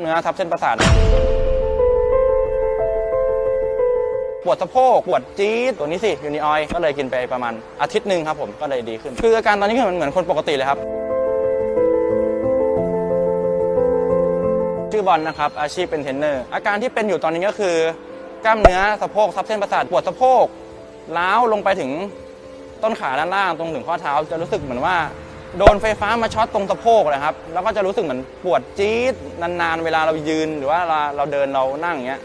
เนื้อทับเส้นประสาทปวดสะโพกปวดจี๊ดตัวนี้สิยูนิออยก็เลยกินไปประมาณอาทิตย์หนึ่งครับผมก็เลยดีขึ้น คืออาการตอนนี้คือเหมือนเหมือนคนปกติเลยครับ ชื่อบอลนะครับ อาชีพเป็นเทรนเนอร์ อาการที่เป็นอยู่ตอนนี้ก็คือกล้ามเนื้อสะโพกทับเส้นประสาทปวดสะโพกล้าวลงไปถึงต้นขาด้านล่างตรงถึงข้อเท้าจะรู้สึกเหมือนว่า โดนไฟฟ้ามาช็อตตรงสะโพกเลยครับ แล้วก็จะรู้สึกเหมือนปวดจี๊ดนานๆ เวลาเรายืนหรือว่าเราเราเดินเรานั่งอย่างเงี้ย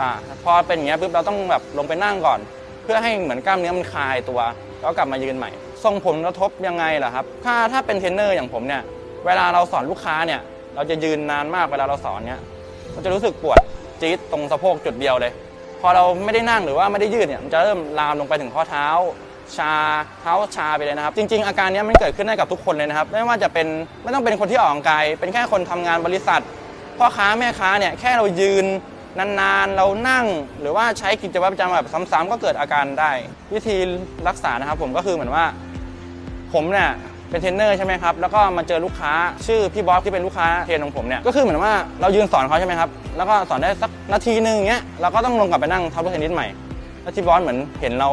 อ่าพอเป็นอย่างเงี้ยปุ๊บเราต้องแบบลงไปนั่งก่อน เพื่อให้เหมือนกล้ามเนื้อมันคลายตัว แล้วกลับมายืนใหม่ ส่งผลกระทบยังไงล่ะครับ ถ้าถ้าเป็นเทรนเนอร์อย่างผมเนี่ย เวลาเราสอนลูกค้าเนี่ย เราจะยืนนานมากเวลาเราสอนเนี่ยเราจะรู้สึกปวดจี๊ดตรงสะโพกจุดเดียวเลย พอเราไม่ได้นั่งหรือว่าไม่ได้ยืดเนี่ย มันจะเริ่มลามลงไปถึงข้อเท้า ชาเท้าชาไปเลยนะครับ จริง ๆ อาการนี้มันเกิดขึ้นได้กับทุกคนเลยนะครับ ไม่ว่าจะเป็นไม่ต้องเป็นคนที่ออกกำลังกาย เป็นแค่คนทำงานบริษัท พ่อค้าแม่ค้าเนี่ยแค่เรายืนนานๆ เรานั่ง หรือว่าใช้กิจวัตรประจำวันแบบซ้ำๆก็เกิดอาการได้ วิธีรักษานะครับผมก็คือเหมือนว่า ผมเนี่ยเป็นเทรนเนอร์ใช่ไหมครับ แล้วก็มาเจอลูกค้าชื่อพี่บอสที่เป็นลูกค้าเทรนของผมเนี่ย ก็คือเหมือนว่าเรายืนสอนเขาใช่ไหมครับ แล้วก็สอนได้สักนาทีหนึ่งเงี้ย เราก็ต้องลงกลับไปนั่งทับลูกเทนนิสใหม่ แล้วที่บอสเหมือนเห็นเรา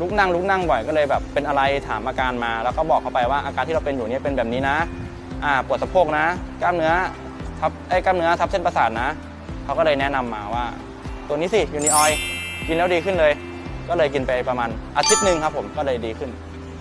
ลุกนั่งลุกนั่งบ่อยก็เลยแบบเป็นอะไรถามอาการมา แล้วก็บอกเขาไปว่าอาการที่เราเป็นอยู่เนี่ยเป็นแบบนี้นะอ่าปวดสะโพกนะ กล้ามเนื้อทับไอ้กล้ามเนื้อทับเส้นประสาทนะเขาก็เลยแนะนำมาว่า ตัวนี้สิยูนิออยกินแล้วดีขึ้นเลย ก็เลยกินไปประมาณอาทิตย์หนึ่งครับผมก็เลยดีขึ้น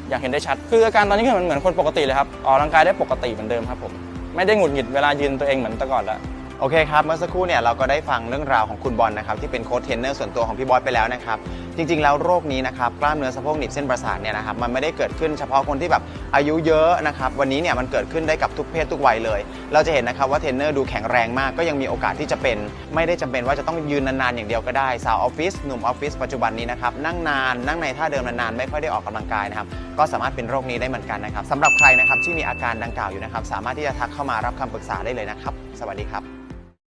อย่างเห็นได้ชัด คืออาการตอนนี้คือเหมือนเหมือนคนปกติเลยครับออกกำลังกายได้ปกติเหมือนเดิมครับผมไม่ได้หงุดหงิดเวลายืนตัวเองเหมือนแต่ก่อนแล้ว โอเคครับ เมื่อสักครู่เนี่ยเราก็ได้ฟังเรื่องราวของคุณบอลนะครับที่เป็นโค้ชเทรนเนอร์ส่วนตัวของพี่บอยไปแล้วนะครับ จริงๆ แล้วโรคนี้นะครับกล้ามเนื้อสะโพกหนีบเส้นประสาทเนี่ยนะครับมันไม่ได้เกิดขึ้นเฉพาะคนที่แบบอายุเยอะนะครับวันนี้เนี่ยมันเกิดขึ้นได้กับทุกเพศทุกวัยเลย เราจะเห็นนะครับว่าเทรนเนอร์ดูแข็งแรงมากก็ยังมีโอกาสที่จะเป็น ไม่ได้จำเป็นว่าจะต้องยืนนานๆอย่างเดียวก็ได้สาวออฟฟิศหนุ่มออฟฟิศปัจจุบันนี้นะครับนั่งนานนั่งในท่าเดิมนานๆไม่ค่อยได้ออกกำลังกายนะครับก็สามารถเป็นโรคนี้ได้เหมือนกันนะครับสำหรับใครนะครับที่มีอาการดังกล่าวอยู่นะครับสามารถที่จะทักเข้ามารับคำปรึกษาได้เลยนะครับ สวัสดีครับ